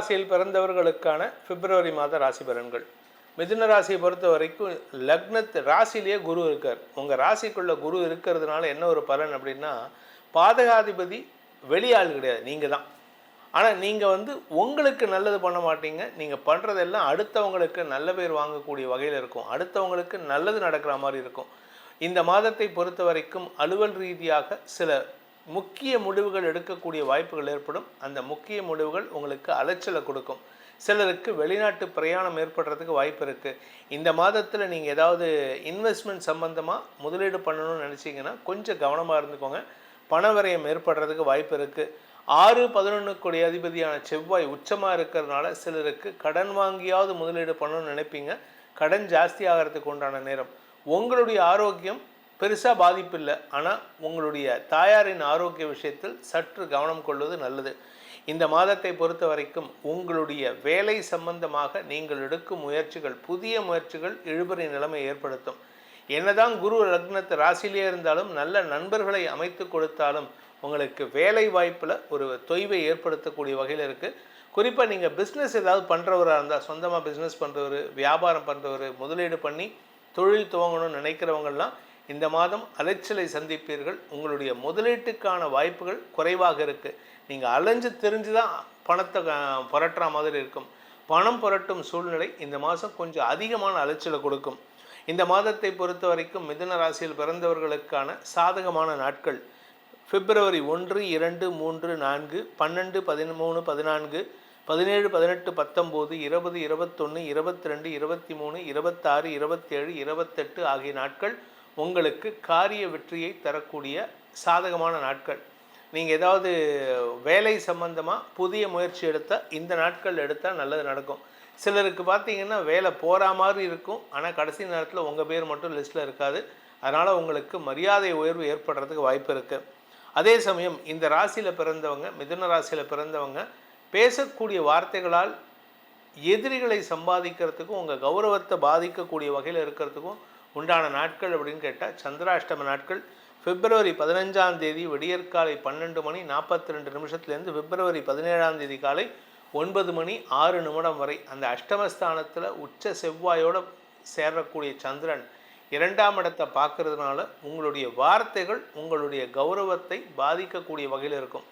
ராசியில் பிறந்தவர்களுக்கான பிப்ரவரி மாத ராசி பலன்கள். மிதுன ராசியை பொறுத்த வரைக்கும் லக்னத்து ராசியிலேயே குரு இருக்கார். உங்கள் ராசிக்குள்ள குரு இருக்கிறதுனால என்ன ஒரு பலன் அப்படின்னா பாதகாதிபதி வெளியாள் கிடையாது. நீங்கள் தான். ஆனால் நீங்கள் வந்து உங்களுக்கு நல்லது பண்ண மாட்டீங்க. நீங்கள் பண்ணுறதெல்லாம் அடுத்தவங்களுக்கு நல்ல பேர் வாங்கக்கூடிய வகையில் இருக்கும். அடுத்தவங்களுக்கு நல்லது நடக்கிற மாதிரி இருக்கும். இந்த மாதத்தை பொறுத்த வரைக்கும் அலுவல் ரீதியாக சில முக்கிய முடிவுகள் எடுக்கக்கூடிய வாய்ப்புகள் ஏற்படும். அந்த முக்கிய முடிவுகள் உங்களுக்கு அலைச்சலை கொடுக்கும். சிலருக்கு வெளிநாட்டு பிரயாணம் ஏற்படுறதுக்கு வாய்ப்பு இருக்குது இந்த மாதத்தில் நீங்கள் ஏதாவது இன்வெஸ்ட்மெண்ட் சம்மந்தமாக முதலீடு பண்ணணும்னு நினச்சிங்கன்னா கொஞ்சம் கவனமாக இருந்துக்கோங்க. பண ஏற்படுறதுக்கு வாய்ப்பு இருக்குது ஆறு பதினொன்றுக்குடைய அதிபதியான செவ்வாய் உச்சமாக இருக்கிறதுனால சிலருக்கு கடன் வாங்கியாவது முதலீடு பண்ணணும்னு நினைப்பீங்க. கடன் ஜாஸ்தி ஆகிறதுக்கு உண்டான நேரம். உங்களுடைய ஆரோக்கியம் பெருசாக பாதிப்பு இல்லை. ஆனால் உங்களுடைய தாயாரின் ஆரோக்கிய விஷயத்தில் சற்று கவனம் கொள்வது நல்லது. இந்த மாதத்தை பொறுத்த வரைக்கும் உங்களுடைய வேலை சம்பந்தமாக நீங்கள் எடுக்கும் முயற்சிகள் புதிய முயற்சிகள் இழுபறி நிலைமை ஏற்படுத்தும். என்னதான் குரு லக்னத்து ராசியிலே இருந்தாலும் நல்ல நண்பர்களை அமைத்து கொடுத்தாலும் உங்களுக்கு வேலை வாய்ப்பில் ஒரு தொய்வை ஏற்படுத்தக்கூடிய வகையில் இருக்குது குறிப்பாக நீங்கள் பிஸ்னஸ் ஏதாவது பண்ணுறவராக இருந்தால் சொந்தமாக பிஸ்னஸ் பண்ணுறவர் வியாபாரம் பண்ணுறவர் முதலீடு பண்ணி தொழில் துவங்கணும்னு நினைக்கிறவங்கள்லாம் இந்த மாதம் அலைச்சலை சந்திப்பீர்கள். உங்களுடைய முதலீட்டுக்கான வாய்ப்புகள் குறைவாக இருக்குது நீங்கள் அலைஞ்சு தெரிஞ்சு தான் பணத்தை புரட்டுற மாதிரி இருக்கும். பணம் புரட்டும் சூழ்நிலை இந்த மாதம் கொஞ்சம் அதிகமான அலைச்சலை கொடுக்கும். இந்த மாதத்தை பொறுத்த வரைக்கும் மிதுன ராசியில் பிறந்தவர்களுக்கான சாதகமான நாட்கள். பிப்ரவரி ஒன்று இரண்டு மூன்று நான்கு பன்னெண்டு பதிமூணு பதினான்கு பதினேழு பதினெட்டு பத்தொம்போது இருபது இருபத்தொன்று இருபத்தி ரெண்டு இருபத்தி மூணு இருபத்தாறு இருபத்தேழு இருபத்தெட்டு ஆகிய நாட்கள் உங்களுக்கு காரிய வெற்றியை தரக்கூடிய சாதகமான நாட்கள். நீங்கள் ஏதாவது வேலை சம்பந்தமாக புதிய முயற்சி எடுத்தால் இந்த நாட்கள் எடுத்தால் நல்லது நடக்கும். சிலருக்கு பார்த்தீங்கன்னா வேலை போகிற மாதிரி இருக்கும். ஆனால் கடைசி நேரத்தில் உங்கள் பேர் மட்டும் லிஸ்ட்டில் இருக்காது. அதனால் உங்களுக்கு மரியாதை உயர்வு ஏற்படுறதுக்கு வாய்ப்பு இருக்குது அதே சமயம் இந்த ராசியில் பிறந்தவங்க மிதுன ராசியில் பிறந்தவங்க பேசக்கூடிய வார்த்தைகளால் எதிரிகளை சம்பாதிக்கிறதுக்கும் உங்கள் கௌரவத்தை பாதிக்கக்கூடிய வகையில் இருக்கிறதுக்கும் உண்டான நாட்கள் அப்படின்னு கேட்டால் சந்திராஷ்டம நாட்கள் பிப்ரவரி பதினஞ்சாம் தேதி விடியற்காலை பன்னெண்டு மணி நாற்பத்தி ரெண்டு நிமிஷத்துலேருந்து பிப்ரவரி பதினேழாம் தேதி காலை ஒன்பது மணி ஆறு நிமிடம் வரை அந்த அஷ்டமஸ்தானத்தில் உச்ச செவ்வாயோடு சேரக்கூடிய சந்திரன் இரண்டாம் இடத்தை பார்க்கறதுனால உங்களுடைய வார்த்தைகள் உங்களுடைய கௌரவத்தை பாதிக்கக்கூடிய வகையில் இருக்கும்.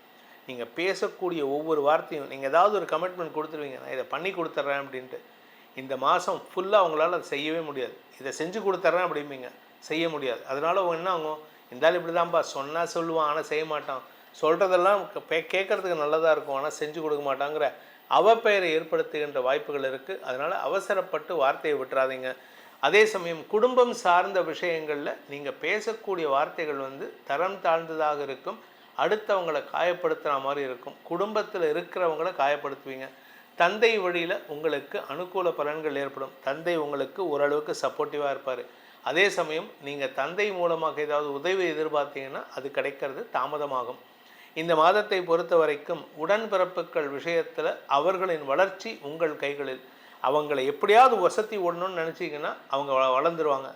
நீங்கள் பேசக்கூடிய ஒவ்வொரு வார்த்தையும் நீங்கள் ஏதாவது ஒரு கமிட்மெண்ட் கொடுத்துருவீங்க நான் இதை பண்ணி கொடுத்துட்றேன் அப்படின்ட்டு. இந்த மாதம் ஃபுல்லாக அவங்களால அதை செய்யவே முடியாது. இதை செஞ்சு கொடுத்துட்றேன் அப்படிம்பீங்க. செய்ய முடியாது. அதனால் அவங்க என்ன ஆகும்? இருந்தாலும் இப்படி தான்ப்பா சொன்னால் சொல்லுவான் ஆனால் செய்ய மாட்டான். சொல்கிறதெல்லாம் கேட்குறதுக்கு நல்லதாக இருக்கும். ஆனால் செஞ்சு கொடுக்க மாட்டாங்கிற அவப்பெயரை ஏற்படுத்துகின்ற வாய்ப்புகள் இருக்குது அதனால் அவசரப்பட்டு வார்த்தையை விட்டுறாதீங்க. அதே சமயம் குடும்பம் சார்ந்த விஷயங்களில் நீங்கள் பேசக்கூடிய வார்த்தைகள் வந்து தரம் தாழ்ந்ததாக இருக்கும். அடுத்தவங்களை காயப்படுத்துகிற மாதிரி இருக்கும். குடும்பத்தில் இருக்கிறவங்கள காயப்படுத்துவீங்க. தந்தை வழியில் உங்களுக்கு அனுகூல பலன்கள் ஏற்படும். தந்தை உங்களுக்கு ஓரளவுக்கு சப்போர்ட்டிவாக இருப்பார். அதே சமயம் நீங்கள் தந்தை மூலமாக ஏதாவது உதவி எதிர்பார்த்தீங்கன்னா அது கிடைக்கிறது தாமதமாகும். இந்த மாதத்தை பொறுத்த வரைக்கும் உடன்பிறப்புகள் விஷயத்தில் அவர்களின் வளர்ச்சி உங்கள் கைகளில். அவங்கள எப்படியாவது வசதி விடணும்னு நினச்சிங்கன்னா அவங்க வளர்ந்துருவாங்க.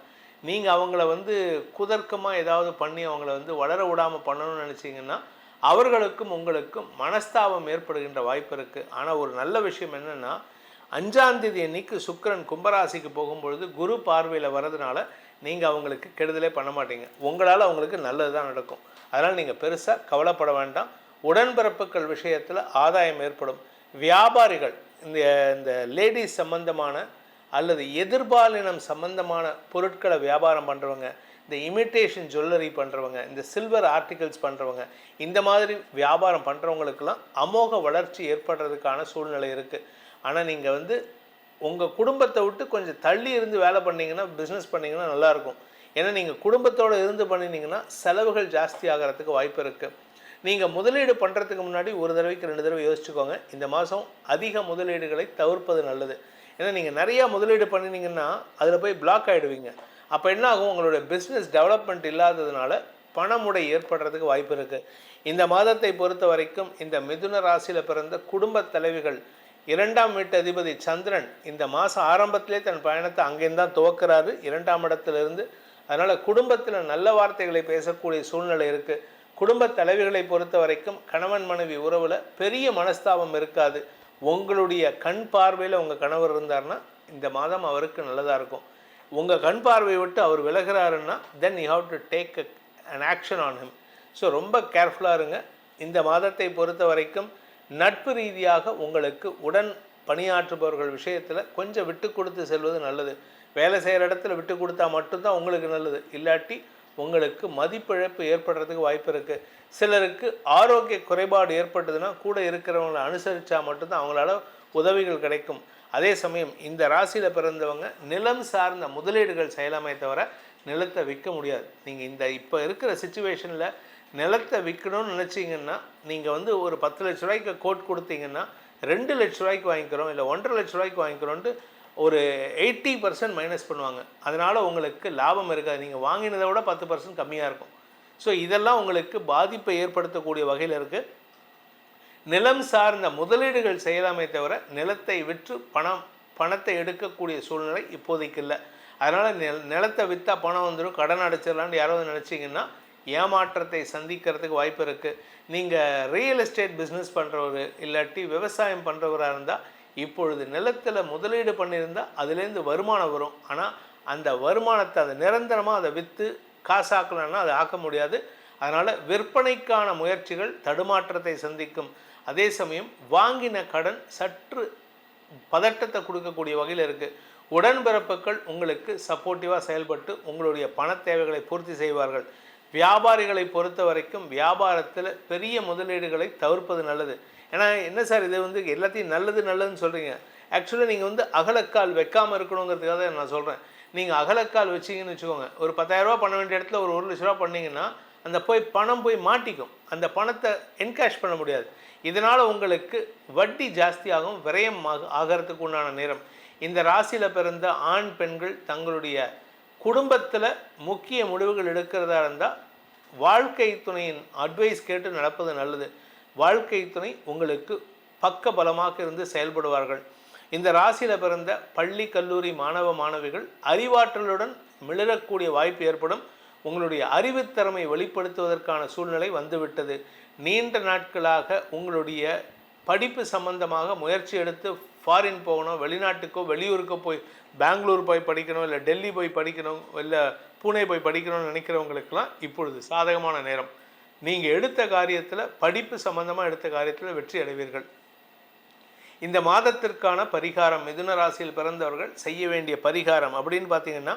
நீங்கள் அவங்கள வந்து குதர்க்கமாக ஏதாவது பண்ணி அவங்கள வந்து வளர விடாமல் பண்ணணும்னு நினச்சிங்கன்னா அவர்களுக்கும் உங்களுக்கும் மனஸ்தாபம் ஏற்படுகின்ற வாய்ப்பு இருக்குது ஆனால் ஒரு நல்ல விஷயம் என்னென்னா அஞ்சாந்தேதி அன்னைக்கு சுக்கரன் கும்பராசிக்கு போகும்பொழுது குரு பார்வையில் வர்றதுனால நீங்கள் அவங்களுக்கு கெடுதலே பண்ண மாட்டீங்க. உங்களால் அவங்களுக்கு நல்லது தான் நடக்கும். அதனால் நீங்கள் பெருசாக கவலைப்பட வேண்டாம். உடன்பிறப்புகள் விஷயத்தில் ஆதாயம் ஏற்படும். வியாபாரிகள் இந்த இந்த லேடிஸ் சம்பந்தமான அல்லது எதிர்பாலினம் சம்பந்தமான பொருட்களை வியாபாரம் பண்ணுறவங்க இந்த இமிட்டேஷன் ஜுவல்லரி பண்ணுறவங்க இந்த சில்வர் ஆர்டிகல்ஸ் பண்ணுறவங்க இந்த மாதிரி வியாபாரம் பண்ணுறவங்களுக்கெல்லாம் அமோக வளர்ச்சி ஏற்படுறதுக்கான சூழ்நிலை இருக்குது ஆனால் நீங்கள் வந்து உங்கள் குடும்பத்தை விட்டு கொஞ்சம் தள்ளி இருந்து வேலை பண்ணீங்கன்னா பிஸ்னஸ் பண்ணீங்கன்னா நல்லாயிருக்கும் ஏன்னா நீங்கள் குடும்பத்தோடு இருந்து பண்ணினீங்கன்னா செலவுகள் ஜாஸ்தி ஆகிறதுக்கு வாய்ப்பு இருக்குது நீங்கள் முதலீடு பண்ணுறதுக்கு முன்னாடி ஒரு தடவைக்கு ரெண்டு தடவை யோசிச்சுக்கோங்க. இந்த மாதம் அதிக முதலீடுகளை தவிர்ப்பது நல்லது. ஏன்னா நீங்கள் நிறையா முதலீடு பண்ணினீங்கன்னா அதில் போய் பிளாக் ஆகிடுவீங்க அப்போ என்ன ஆகும் உங்களுடைய பிஸ்னஸ் டெவலப்மெண்ட் இல்லாததுனால பணமுடை ஏற்படுறதுக்கு வாய்ப்பு இருக்குது இந்த மாதத்தை பொறுத்த வரைக்கும் இந்த மிதுன ராசியில் பிறந்த குடும்ப தலைவிகள் இரண்டாம் வீட்டு அதிபதி சந்திரன் இந்த மாதம் ஆரம்பத்திலே தன் பயணத்தை அங்கேருந்து தான் துவக்கிறாரு. இரண்டாம் இடத்திலிருந்து அதனால் குடும்பத்தில் நல்ல வார்த்தைகளை பேசக்கூடிய சூழ்நிலை இருக்குது குடும்ப தலைவிகளை பொறுத்த வரைக்கும் கணவன் மனைவி உறவில் பெரிய மனஸ்தாபம் இருக்காது. உங்களுடைய கண் பார்வையில் உங்கள் கணவர் இருந்தார்னா இந்த மாதம் அவருக்கு நல்லதாக இருக்கும். உங்கள் கண் பார்வையை விட்டு அவர் விலகிறாருன்னா then you have to take an action on him so ரொம்ப கேர்ஃபுல்லாக இருங்க. இந்த மாதத்தை பொறுத்த வரைக்கும் நட்பு ரீதியாக உங்களுக்கு உடன் பணியாற்றுபவர்கள் விஷயத்தில் கொஞ்சம் விட்டு கொடுத்து செல்வது நல்லது. வேலை செய்கிற இடத்துல விட்டு கொடுத்தா மட்டும்தான் உங்களுக்கு நல்லது. இல்லாட்டி உங்களுக்கு மதிப்பிழப்பு ஏற்படுறதுக்கு வாய்ப்பு இருக்குது சிலருக்கு ஆரோக்கிய குறைபாடு ஏற்பட்டதுன்னா கூட இருக்கிறவங்களை அனுசரித்தா மட்டும்தான் அவங்களால உதவிகள் கிடைக்கும். அதே சமயம் இந்த ராசியில் பிறந்தவங்க நிலம் சார்ந்த முதலீடுகள் செய்யலாமே தவிர நிலத்தை விற்க முடியாது. நீங்கள் இந்த இப்போ இருக்கிற சுச்சுவேஷனில் நிலத்தை விற்கணும்னு நினச்சிங்கன்னா நீங்கள் வந்து ஒரு பத்து லட்ச ரூபாய்க்கு கோட் கொடுத்தீங்கன்னா ரெண்டு லட்ச ரூபாய்க்கு வாங்கிக்கிறோம் இல்லை ஒன்றரை லட்ச ரூபாய்க்கு வாங்கிக்கிறோன்ட்டு ஒரு எயிட்டி பர்சன்ட் மைனஸ் பண்ணுவாங்க. அதனால் உங்களுக்கு லாபம் இருக்காது. நீங்கள் வாங்கினதை விட பத்து பர்சன்ட் கம்மியாக இருக்கும். ஸோ இதெல்லாம் உங்களுக்கு பாதிப்பை ஏற்படுத்தக்கூடிய வகையில் இருக்குது நிலம் சார்ந்த முதலீடுகள் செய்யலாமே தவிர நிலத்தை விற்று பணம் பணத்தை எடுக்கக்கூடிய சூழ்நிலை இப்போதைக்கு இல்லை. அதனால் நில நிலத்தை விற்றா பணம் வந்துடும் கடன் அடைச்சிடலான்னு யாராவது நினச்சிங்கன்னா ஏமாற்றத்தை சந்திக்கிறதுக்கு வாய்ப்பு இருக்குது நீங்கள் ரியல் எஸ்டேட் பிஸ்னஸ் பண்ணுறவர் இல்லாட்டி விவசாயம் பண்ணுறவராக இருந்தால் இப்பொழுது நிலத்தில் முதலீடு பண்ணியிருந்தால் அதுலேருந்து வருமானம் வரும். ஆனால் அந்த வருமானத்தை அதை நிரந்தரமாக அதை விற்று காசாக்கலன்னா அதை ஆக்க முடியாது. அதனால் விற்பனைக்கான முயற்சிகள் தடுமாற்றத்தை சந்திக்கும். அதே சமயம் வாங்கின கடன் சற்று பதட்டத்தை கொடுக்கக்கூடிய வகையில் இருக்குது உடன்பிறப்புகள் உங்களுக்கு சப்போர்ட்டிவாக செயல்பட்டு உங்களுடைய பண தேவைகளை பூர்த்தி செய்வார்கள். வியாபாரிகளை பொறுத்த வரைக்கும் வியாபாரத்தில் பெரிய முதலீடுகளை தவிர்ப்பது நல்லது. ஏன்னா என்ன சார் இது வந்து எல்லாத்தையும் நல்லது நல்லதுன்னு சொல்கிறீங்க ஆக்சுவலாக நீங்கள் வந்து அகலக்கால் வைக்காமல் இருக்கணுங்கிறதுக்காக தான் நான் சொல்கிறேன் நீங்கள் அகலக்கால் வச்சிங்கன்னு வச்சுக்கோங்க. ஒரு பத்தாயிரரூபா பண்ண வேண்டிய இடத்துல ஒரு ஒரு லட்ச ரூபா பண்ணிங்கன்னா அந்த போய் பணம் போய் மாட்டிக்கும். அந்த பணத்தை என்கேஷ் பண்ண முடியாது. இதனால் உங்களுக்கு வட்டி ஜாஸ்தியாகும் விரயம் ஆகிறதுக்கு உண்டான நேரம். இந்த ராசியில் பிறந்த ஆண் பெண்கள் தங்களுடைய குடும்பத்தில் முக்கிய முடிவுகள் எடுக்கிறதா இருந்தால் வாழ்க்கை துணையின் அட்வைஸ் கேட்டு நடப்பது நல்லது. வாழ்க்கை துணை உங்களுக்கு பக்க பலமாக இருந்து செயல்படுவார்கள். இந்த ராசியில் பிறந்த பள்ளி கல்லூரி மாணவ மாணவிகள் அறிவாற்றலுடன் மிளரக்கூடிய வாய்ப்பு ஏற்படும். உங்களுடைய அறிவுத்திறமை வெளிப்படுத்துவதற்கான சூழ்நிலை வந்துவிட்டது. நீண்ட நாட்களாக உங்களுடைய படிப்பு சம்பந்தமாக முயற்சி எடுத்து ஃபாரின் போகணும் வெளிநாட்டுக்கோ வெளியூருக்கோ போய் பெங்களூர் போய் படிக்கணும் இல்லை டெல்லி போய் படிக்கணும் இல்லை பூனே போய் படிக்கணும்னு நினைக்கிறவங்களுக்கெல்லாம் இப்பொழுது சாதகமான நேரம். நீங்கள் எடுத்த காரியத்தில் படிப்பு சம்பந்தமாக எடுத்த காரியத்தில் வெற்றி அடைவீர்கள். இந்த மாதத்திற்கான பரிகாரம் மிதுன ராசியில் பிறந்தவர்கள் செய்ய வேண்டிய பரிகாரம் அப்படின்னு பார்த்தீங்கன்னா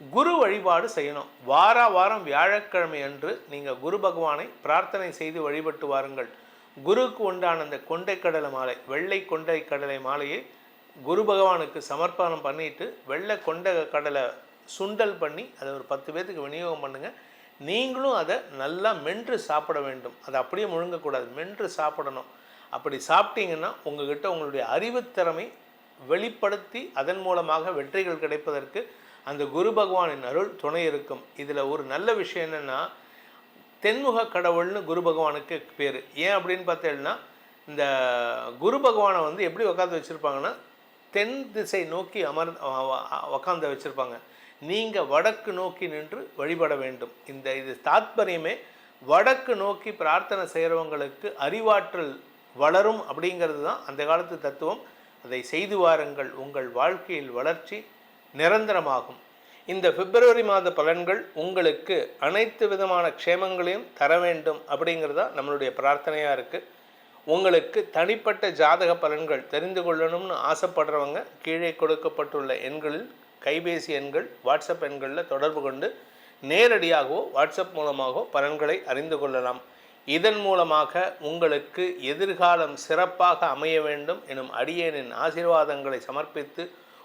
குரு வழிபாடு செய்யணும். வார வாரம் வியாழக்கிழமை அன்று நீங்கள் குரு பகவானை பிரார்த்தனை செய்து வழிபட்டு வாருங்கள். குருக்கு உண்டான அந்த கொண்டைக்கடலை மாலை வெள்ளை கொண்டை கடலை மாலையை குரு பகவானுக்கு சமர்ப்பணம் பண்ணிட்டு வெள்ளை கொண்டை கடலை சுண்டல் பண்ணி அதை ஒரு பத்து பேர்த்துக்கு விநியோகம் பண்ணுங்கள் நீங்களும் அதை நல்லா மென்று சாப்பிட வேண்டும். அதை அப்படியே முழுங்கக்கூடாது மென்று சாப்பிடணும். அப்படி சாப்பிட்டீங்கன்னா உங்ககிட்ட உங்களுடைய அறிவுத்திறமை வெளிப்படுத்தி அதன் மூலமாக வெற்றிகள் கிடைப்பதற்கு அந்த குரு பகவானின் அருள் துணை இருக்கும். இதில் ஒரு நல்ல விஷயம் என்னென்னா தென்முக கடவுள்னு குரு பகவானுக்கு பேர். ஏன் அப்படின்னு பார்த்தேன்னா இந்த குரு பகவானை வந்து எப்படி உட்காந்து வச்சுருப்பாங்கன்னா தென் திசை நோக்கி அமர் உக்காந்து வச்சுருப்பாங்க. நீங்கள் வடக்கு நோக்கி நின்று வழிபட வேண்டும். இந்த இது தாத்பரியமே வடக்கு நோக்கி பிரார்த்தனை செய்கிறவங்களுக்கு அறிவாற்றல் வளரும் அப்படிங்கிறது தான் அந்த காலத்து தத்துவம். அதை செய்து வாருங்கள். உங்கள் வாழ்க்கையில் வளர்ச்சி நிரந்தரமாகும். இந்த பிப்ரவரி மாத பலன்கள் உங்களுக்கு அனைத்து விதமான க்ஷேமங்களையும் தர வேண்டும் அப்படிங்கிறது தான் நம்மளுடைய பிரார்த்தனையாக இருக்குது உங்களுக்கு தனிப்பட்ட ஜாதக பலன்கள் தெரிந்து கொள்ளணும்னு ஆசைப்படுறவங்க கீழே கொடுக்கப்பட்டுள்ள எண்களில் கைபேசி எண்கள் வாட்ஸ்அப் எண்களில் தொடர்பு கொண்டு நேரடியாகவோ வாட்ஸ்அப் மூலமாகவோ பலன்களை அறிந்து கொள்ளலாம். இதன் மூலமாக உங்களுக்கு எதிர்காலம் சிறப்பாக அமைய வேண்டும் எனும் அடியேனின் ஆசீர்வாதங்களை சமர்ப்பித்து